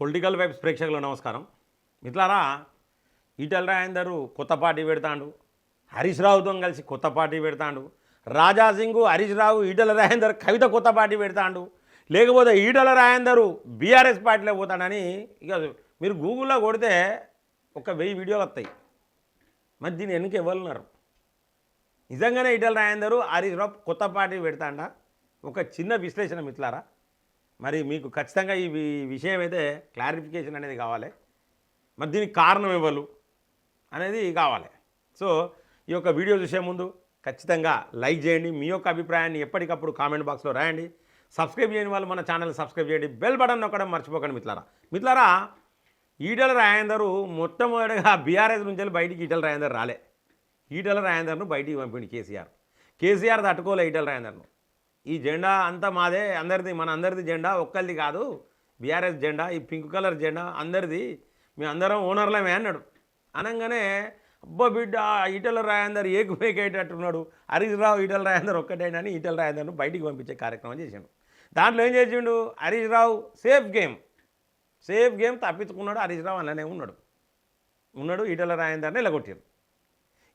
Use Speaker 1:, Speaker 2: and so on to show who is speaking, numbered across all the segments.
Speaker 1: Political vibes ప్రేక్షకులు నమస్కారం. మిత్రులారా ఈటల రాజేందరు కొత్త పార్టీ పెడతాడు. హరీష్ రావుతో కలిసి కొత్త పార్టీ పెడతాడు. రాజాసింగ్ హరీష్ రావు ఈటల రాజేందర్ కవిత కొత్త పార్టీ పెడతాడు. లేకపోతే ఈటల రాజేందరు బీఆర్ఎస్ పార్టీలో పోతాడని ఇక మీరు గూగుల్లో కొడితే ఒక వెయ్యి వీడియోలు వస్తాయి. మరి దీని వెనుక ఎవరున్నారు నిజంగానే ఈటల రాజేందరు హరీష్ రావు కొత్త పార్టీ పెడతాడా? ఒక చిన్న విశ్లేషణ మిత్రులారా. మరి మీకు ఖచ్చితంగా ఈ విషయం అయితే క్లారిఫికేషన్ అనేది కావాలి. మరి దీనికి కారణం ఇవ్వలు అనేది కావాలి. సో ఈ యొక్క వీడియో చూసే ముందు ఖచ్చితంగా లైక్ చేయండి. మీ యొక్క అభిప్రాయాన్ని ఎప్పటికప్పుడు కామెంట్ బాక్స్లో రాయండి. సబ్స్క్రైబ్ చేయని వాళ్ళు మన ఛానల్ సబ్స్క్రైబ్ చేయండి. బెల్ బటన్ నొక్కడం మర్చిపోకండి మిత్రులారా. మిత్రులారా ఈటల రాయందరు మొట్టమొదటిగా బీఆర్ఎస్ నుంచి వెళ్ళి బయటికి ఈటల రాయందరు రాలే. ఈటల రాయందర్ను బయటికి పంపిండి కేసీఆర్. కేసీఆర్ తట్టుకోలే ఈటల రాయందర్ను. ఈ జెండా అంతా మాదే అందరిది మన అందరిది జెండా ఒక్కరిది కాదు. బీఆర్ఎస్ జెండా ఈ పింక్ కలర్ జెండా అందరిది. మేము అందరం ఓనర్లమే అన్నాడు. అనగానే అబ్బా బిడ్డ ఈటల రాయందర్ ఏకుపేకేటట్టున్నాడు హరీష్ రావు ఈటల రాయందర్ ఒక్కటేనని ఈటల రాయందర్ను బయటికి పంపించే కార్యక్రమం చేసిండు. దాంట్లో ఏం చేసిండు? Harish Rao safe game. Safe game తప్పించుకున్నాడు హరీష్ రావు అలానే ఉన్నాడు. ఉన్నాడు ఈటల రాయందర్ని ఇలా కొట్టారు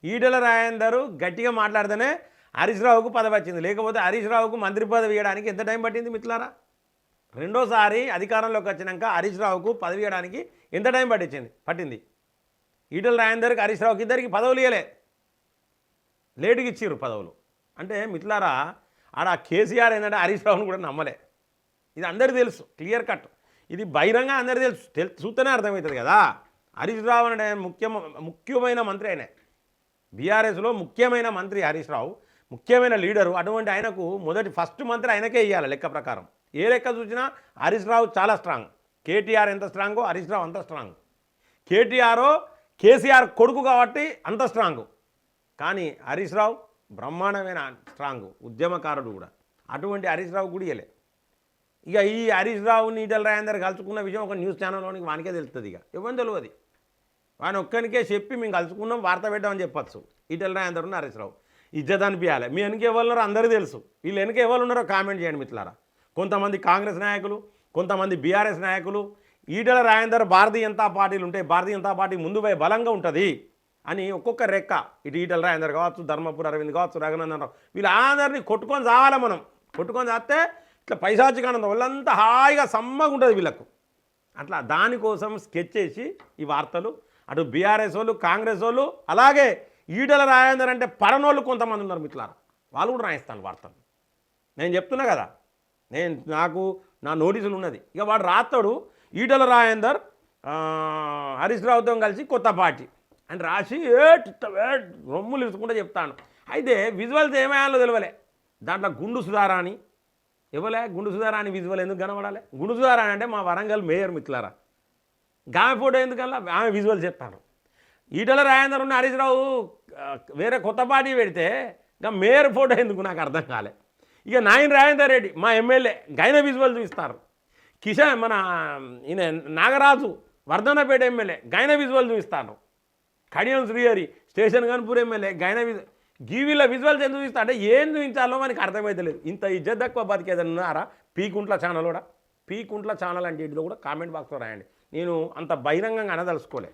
Speaker 1: ఈటల రాయందరు గట్టిగా మాట్లాడితేనే హరీష్ రావుకు పదవి వచ్చింది. లేకపోతే హరీష్ రావుకు మంత్రి పదవి ఇవ్వడానికి ఎంత టైం పట్టింది మిత్రులారా? రెండోసారి అధికారంలోకి వచ్చినాక హరీష్ రావుకు పదవి ఇవ్వడానికి ఎంత టైం పట్టించింది పట్టింది. ఈటల రాయందరికి హరీష్ రావుకి ఇద్దరికి పదవులు ఇవ్వలే లేటుకి ఇచ్చిర్రు పదవులు. అంటే మిత్రులారా ఆడ కేసీఆర్ ఏంటంటే హరీష్ రావును కూడా నమ్మలే. ఇది అందరికీ తెలుసు. Clear cut. ఇది బహిరంగ అందరికీ తెలుసు. తెలుసు చూస్తేనే అర్థమవుతుంది కదా. హరీష్ రావు అనే ముఖ్య ముఖ్యమైన మంత్రి ఆయన. బీఆర్ఎస్లో ముఖ్యమైన మంత్రి హరీష్ రావు. ముఖ్యమైన లీడరు అటువంటి ఆయనకు మొదటి ఫస్ట్ మంత్రి ఆయనకే ఇవ్వాలి లెక్క ప్రకారం. ఏ లెక్క చూసినా హరీష్ రావు చాలా స్ట్రాంగ్. కేటీఆర్ ఎంత స్ట్రాంగో హరీష్ రావు అంత స్ట్రాంగ్. కేటీఆర్ కేసీఆర్ కొడుకు కాబట్టి అంత స్ట్రాంగ్. కానీ హరీష్ రావు బ్రహ్మాండమైన స్ట్రాంగ్ ఉద్యమకారుడు కూడా. అటువంటి హరీష్ రావు కూడా ఇక ఈ హరీష్ రావు నీటల రాయందరు కలుసుకున్న విషయం ఒక న్యూస్ ఛానల్లోనికి వానికే తెలుస్తుంది ఇక. ఇవ్వని తెలియదు వాని ఒక్కనికే చెప్పి మేము కలుసుకున్నాం వార్త పెట్టామని చెప్పచ్చు. ఈటల రాయందరు హరీష్ రావు. ఇజ్జత్ అనిపించాలి మీ వెనక ఎవరు అందరూ తెలుసు. వీళ్ళు వెనక ఎవరు ఉన్నారో కామెంట్ చేయండి మిత్రులారా. కొంతమంది కాంగ్రెస్ నాయకులు కొంతమంది బీఆర్ఎస్ నాయకులు ఈటల రాయందర్ భారతీయ జనతా పార్టీలు ఉంటాయి భారతీయ జనతా పార్టీ ముందు పోయి బలంగా ఉంటుంది అని ఒక్కొక్క రెక్క. ఇటు ఈటల రాయందర్ కావచ్చు ధర్మపురి అరవింద్ కావచ్చు రఘునందన్ రావు. వీళ్ళందరినీ కొట్టుకొని చావాలి మనం. కొట్టుకొని చాస్తే ఇట్లా పైశాచికానందం వాళ్ళంతా హాయిగా సమ్మగా ఉంటుంది వీళ్ళకు. అట్లా దానికోసం స్కెచ్ చేసి ఈ వార్తలు అటు బీఆర్ఎస్ వాళ్ళు కాంగ్రెస్ వాళ్ళు అలాగే ఈటల రాజేందర్ అంటే పరనోళ్ళు కొంతమంది ఉన్నారు మిత్రులారా. వాళ్ళు కూడా రాయిస్తాను వార్తలు. నేను చెప్తున్నా కదా నేను నాకు నా నోటీసులు ఉన్నది. ఇక వాడు రాస్తాడు ఈటల రాజేందర్ హరీష్ రావుతో కలిసి కొత్త పార్టీ అని రాసి ఏట్ రొమ్ములు ఇసుకుంటే చెప్తాను. అయితే విజువల్స్ ఏమయ్యాలో తెలియలే దాంట్లో గుండు సుధారా అని ఇవ్వలే. గుండు సుధారా అని విజువల్ ఎందుకు కనబడాలి? గుండు సుధారా అంటే మా వరంగల్ మేయర్ మిత్రులారా. గామె ఫోటో ఎందుకల్లా? ఆమె విజువల్ చెప్తాను ఈటల రాజేందర్ ఉన్న హరీష్ రావు వేరే కొత్త పార్టీ పెడితే ఇంకా మేయర్ ఫోటో ఎందుకు నాకు అర్థం కాలే. ఇక నాయన రాజేందర్ రెడ్డి మా ఎమ్మెల్యే గైన విజువల్ చూపిస్తారు. కిషన్ మన ఈయన నాగరాజు వర్ధనపేట ఎమ్మెల్యే గైన విజువల్ చూపిస్తాను కడియం శ్రీహరి స్టేషన్ గన్పూర్ ఎమ్మెల్యే గైన విజువల్ గీవీలో విజువల్స్ ఎందుకు చూస్తా అంటే ఏం చూపించాలో మనకి అర్థమైతలేదు ఇంత ఇజ్జత్ తక్కువ బతికేదన్నారా పీకుంట్ల ఛానల్ కూడా. పీకుంట్ల ఛానల్ అంటే ఇంటిలో కూడా కామెంట్ బాక్స్లో రాయండి. నేను అంత బహిరంగంగా అనదలుచుకోలే.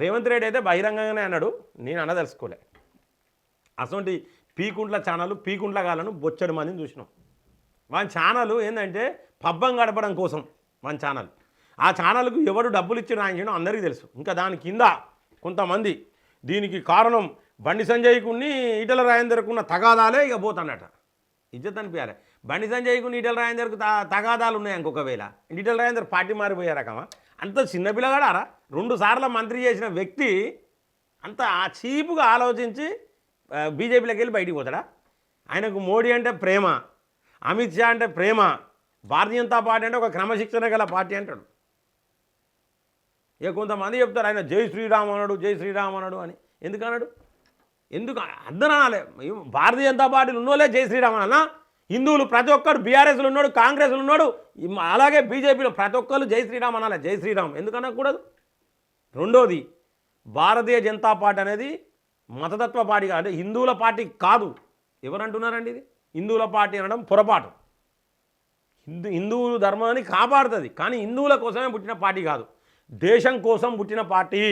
Speaker 1: రేవంత్ రెడ్డి అయితే బహిరంగంగానే అన్నాడు. నేను అనదలుచుకోలే. అటువంటి పీకుంట్ల ఛానల్ పీకుంట్ల గాలను బొచ్చడి మందిని చూసినాం. వాని ఛానల్ ఏంటంటే పబ్బం గడపడం కోసం వాని ఛానల్. ఆ ఛానల్కు ఎవడు డబ్బులు ఇచ్చి రాయించడం అందరికీ తెలుసు. ఇంకా దాని కింద కొంతమంది దీనికి కారణం బండి సంజయ్కుని ఈటల రాయందర్కున్న తగాదాలే ఇక పోతానట. ఇజ్జత్ అనిపించాలి బండి సంజయ్కుని ఈటల రాయందర్కు తగాదాలు ఉన్నాయి ఇంకొకవేళ ఈటల రాయందర్ పార్టీ మారిపోయే రకమా అంత చిన్న పిల్లగాడారా? రెండు సార్లు మంత్రి చేసిన వ్యక్తి అంత ఆ చీపుగా ఆలోచించి బీజేపీలోకి వెళ్ళి బయటికి పోతాడా? ఆయనకు మోడీ అంటే ప్రేమ అమిత్ షా అంటే ప్రేమ భారతీయ జనతా పార్టీ అంటే ఒక క్రమశిక్షణ గల పార్టీ అంటాడు. ఇక కొంతమంది చెప్తారు ఆయన జై శ్రీరామ్ అన్నాడు జై శ్రీరామ్ అన్నాడు అని. ఎందుకు అన్నాడు? ఎందుకు? అర్థం అనాలి. భారతీయ జనతా పార్టీలు ఉన్నోలే జై శ్రీరామ్ అన్నా హిందువులు ప్రతి ఒక్కరు బీఆర్ఎస్లు ఉన్నాడు కాంగ్రెస్లో ఉన్నాడు అలాగే బీజేపీలో ప్రతి ఒక్కరు జై శ్రీరామ్ అనాలి జై శ్రీరామ్ ఎందుకనకూడదు రెండోది భారతీయ జనతా పార్టీ అనేది మతతత్వ పార్టీ అంటే హిందువుల పార్టీ కాదు. ఎవరంటున్నారండి ఇది? హిందువుల పార్టీ అనడం పొరపాటు. హిందూ హిందువుల ధర్మాన్ని కాపాడుతుంది కానీ హిందువుల కోసమే పుట్టిన పార్టీ కాదు. దేశం కోసం పుట్టిన పార్టీ.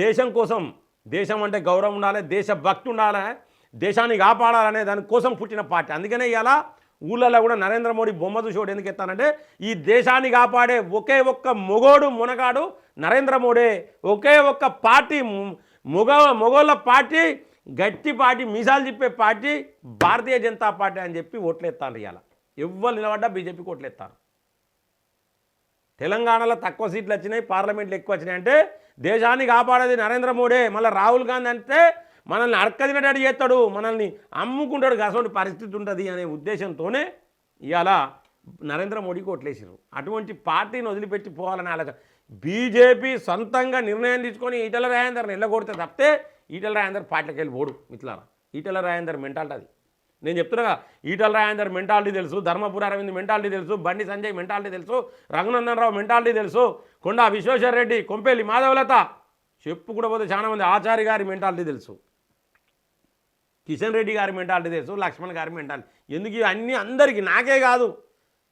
Speaker 1: దేశం కోసం దేశం అంటే గౌరవం ఉండాలి దేశ భక్తి ఉండాలి దేశాన్ని కాపాడాలనే దానికోసం పుట్టిన పార్టీ. అందుకనే ఇలా ఊళ్ళలో కూడా నరేంద్ర మోడీ బొమ్మ చూసి ఎందుకు ఎత్తానంటే ఈ దేశాన్ని కాపాడే ఒకే ఒక్క మొగోడు మునగాడు నరేంద్ర మోడీ. ఒకే ఒక్క పార్టీ మొగ మొగోళ్ళ పార్టీ గట్టి పార్టీ మీసాలు చెప్పే పార్టీ భారతీయ జనతా పార్టీ అని చెప్పి ఓట్లేస్తాను ఇవాళ. ఎవ్వరు నిలబడ్డా బీజేపీకి ఓట్లేస్తారు తెలంగాణలో తక్కువ సీట్లు వచ్చినాయి పార్లమెంట్లు ఎక్కువ వచ్చినాయి అంటే దేశాన్ని కాపాడేది నరేంద్ర మోడీ. మళ్ళీ రాహుల్ గాంధీ అంటే మనల్ని అడక్కదినట్టు చేస్తాడు మనల్ని అమ్ముకుంటాడు అటువంటి పరిస్థితి ఉంటుంది అనే ఉద్దేశంతోనే ఇవాళ నరేంద్ర మోడీకి ఓట్లేసారు అటువంటి పార్టీని వదిలిపెట్టి పోవాలని ఆలోచన. బీజేపీ సొంతంగా నిర్ణయం తీసుకొని ఈటల రాజేందర్ని ఎల్లగొడితే తప్పితే ఈటల రాజేందర్ పార్టీకి వెళ్ళి పోడు మిత్రులారా. ఈటల రాజేందర్ మెంటాలిటీ అది. నేను చెప్తున్నా ఈటల రాజేందర్ మెంటాలిటీ తెలుసు ధర్మపుర అరవింద్ మెంటాలిటీ తెలుసు బండి సంజయ్ మెంటాలిటీ తెలుసు రంగనందనరావు మెంటాలిటీ తెలుసు కొండా విశ్వేశ్వర రెడ్డి కొంపేలి మాధవలత చెప్పు కూడా పోతే చాలా మంది ఆచార్య గారి మెంటాలిటీ తెలుసు. కిషన్ రెడ్డి గారి మెంటాలిటీ తెలుసు లక్ష్మణ్ గారి మెంటాలిటీ. ఎందుకు ఇవి అన్నీ అందరికీ? నాకే కాదు.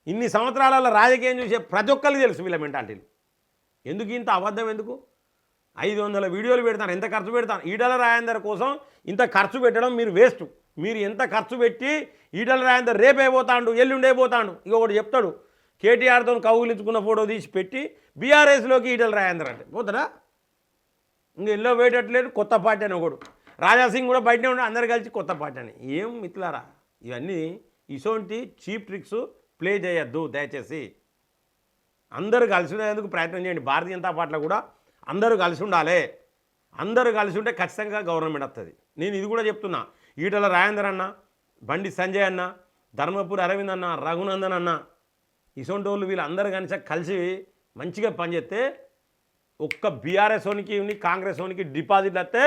Speaker 1: ఇన్ని సంవత్సరాలలో రాజకీయం చూసే ప్రతి ఒక్కరికి తెలుసు వీళ్ళ మెంటాలిటీలు. ఎందుకు ఇంత అబద్ధం ఎందుకు? ఐదు వందల వీడియోలు పెడతాను ఎంత ఖర్చు పెడతాను ఈటల రాయందర్ కోసం ఇంత ఖర్చు పెట్టడం మీరు వేస్ట్. మీరు ఎంత ఖర్చు పెట్టి ఈడల రాయందర్ రేపే పోతాడు ఎల్లుండే పోతాడు? ఇక ఒకటి చెప్తాడు కేటీఆర్తో కౌగులించుకున్న ఫోటో తీసి పెట్టి బీఆర్ఎస్లోకి ఈటల రాయందర్ అంటే. పోతాడా? ఇంక ఎల్లో వేయట్లేదు కొత్త పార్టీ అని ఒకడు. రాజాసింగ్ కూడా బయటనే ఉండి అందరు కలిసి కొత్త పార్టీ అని ఏం మిత్రులారా? ఇవన్నీ ఇసోంటి చీప్ ట్రిక్స్ ప్లే చేయొద్దు దయచేసి. అందరూ కలిసి ఉండేందుకు ప్రయత్నం చేయండి. భారతీయ జనతా పార్టీలో కూడా అందరూ కలిసి ఉండాలి. అందరూ కలిసి ఉంటే ఖచ్చితంగా గవర్నమెంట్ వస్తుంది నేను ఇది కూడా చెప్తున్నా. ఈటల రాజేందర్ అన్న బండి సంజయ్ అన్న ధర్మపురి అరవింద్ అన్న రఘునందన్ అన్న ఇసొంటి వాళ్ళు వీళ్ళందరూ కనుక కలిసి మంచిగా పనిచేస్తే ఒక్క బీఆర్ఎస్ ఓనికి కాంగ్రెస్ ఓనికి డిపాజిట్లు వస్తే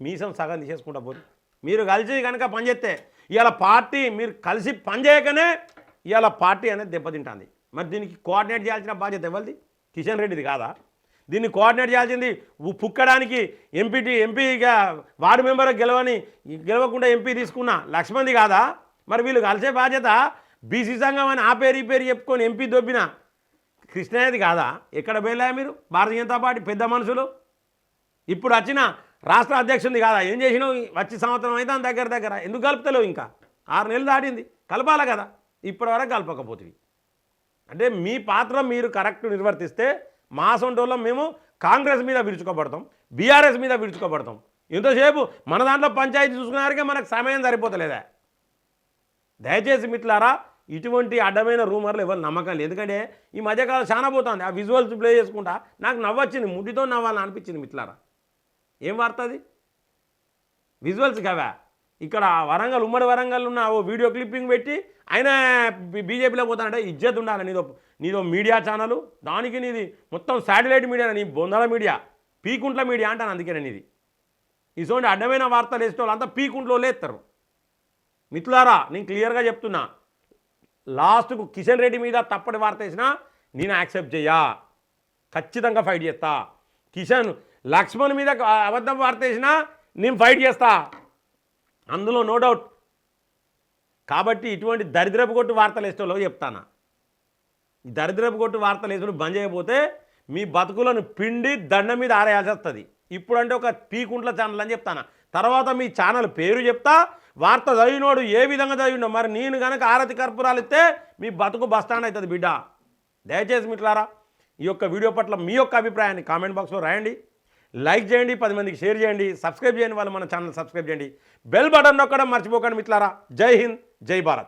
Speaker 1: మీసం సగం తీసేసుకుంటా పోరు మీరు కలిసి కనుక పనిచేస్తే ఇవాళ పార్టీ మీరు కలిసి పనిచేయకనే ఇవాళ పార్టీ అనేది దెబ్బతింటుంది. మరి దీనికి కోఆర్డినేట్ చేయాల్సిన బాధ్యత ఎవరిది? కిషన్ రెడ్డిది కాదా? దీన్ని కోఆర్డినేట్ చేయాల్సింది పుక్కడానికి ఎంపీటీ ఎంపీగా వార్డు మెంబర్ గెలవని గెలవకుండా ఎంపీ తీసుకున్న లక్ష్మణ్ది కాదా? మరి వీళ్ళు కలిసే బాధ్యత బీసీ సంఘం అని ఆ పేరు ఈ పేరు చెప్పుకొని ఎంపీ దొబ్బిన కృష్ణయ్యది కాదా? ఎక్కడ వెళ్ళా మీరు? భారతీయ జనతా పార్టీ పెద్ద మనుషులు. ఇప్పుడు వచ్చిన రాష్ట్ర అధ్యక్షుడిని కాదా? ఏం చేసినావు? వచ్చి సంవత్సరం అయితే దగ్గర దగ్గర. ఎందుకు కలుపుతలేవు ఇంకా? ఆరు నెలలు దాటింది. కలపాలి కదా? ఇప్పటివరకు కలపకపోతుంది అంటే మీ పాత్ర మీరు కరెక్ట్ నిర్వర్తిస్తే మా సొంటోళ్ళం మేము కాంగ్రెస్ మీద విరుచుకోబడతాం బీఆర్ఎస్ మీద విరుచుకోబడతాం. ఎంతసేపు మన దాంట్లో పంచాయతీ చూసుకున్నారికే మనకు సమయం సరిపోతలేదా? దయచేసి మిట్లారా ఇటువంటి అడ్డమైన రూమర్లు ఎవరు నమ్మకం లేదు ఎందుకంటే ఈ మధ్యకాలం చాలా పోతుంది. ఆ విజువల్స్ ప్లే చేసుకుంటా నాకు నవ్వొచ్చింది. ముడ్డితో నవ్వాలని అనిపించింది మిట్లారా ఏం వార్త అది? విజువల్స్ కావా? ఇక్కడ వరంగల్ ఉమ్మడి వరంగల్ ఉన్న ఓ వీడియో క్లిప్పింగ్ పెట్టి ఆయన బీజేపీలో పోతానంటే ఇజ్జత్ ఉండాలి నీదో నీదో మీడియా ఛానల్ దానికి నీది మొత్తం శాటిలైట్ మీడియా నీ బొందల మీడియా పీకుంట్ల మీడియా అంటాను అందుకే నేను ఇది ఇటువంటి అడ్డమైన వార్తలు వేసిన వాళ్ళు అంతా పీకుంట్లో లేస్తారు మిత్రులారా నేను క్లియర్గా చెప్తున్నా. లాస్ట్కు కిషన్ రెడ్డి మీద తప్పటి వార్త వేసినా నేను యాక్సెప్ట్ చెయ్యా ఖచ్చితంగా ఫైట్ చేస్తా. కిషన్ లక్ష్మణ్ మీద అబద్ధం వార్త వేసినా నేను ఫైట్ చేస్తా. అందులో నో డౌట్ కాబట్టి ఇటువంటి దరిద్రపు కొట్టు వార్తలు వేసేలో చెప్తానా. ఈ దరిద్రపు కొట్టు వార్తలు వేసుకుని బంద్ చేయకపోతే మీ బతుకులను పిండి దండ మీద ఆరేయాల్సి వస్తుంది. ఇప్పుడంటే ఒక పీకుంట్ల ఛానల్ అని చెప్తాను. తర్వాత మీ ఛానల్ పేరు చెప్తా వార్త చదివినోడు ఏ విధంగా చదివినో మరి నేను కనుక ఆరతి కర్పూరాలు ఇస్తే మీ బతుకు బస్టాండ్ అవుతుంది బిడ్డ. దయచేసి మిట్లారా ఈ యొక్క వీడియో పట్ల మీ యొక్క అభిప్రాయాన్ని కామెంట్ బాక్స్లో రాయండి. లైక్ చేయండి పది మందికి షేర్ చేయండి సబ్స్క్రైబ్ చేయండి వాళ్ళు మన ఛానల్ సబ్స్క్రైబ్ చేయండి. బెల్ బటన్ నొక్కడం మర్చిపోకండి మిట్లారా జై హింద్ జై భారత్.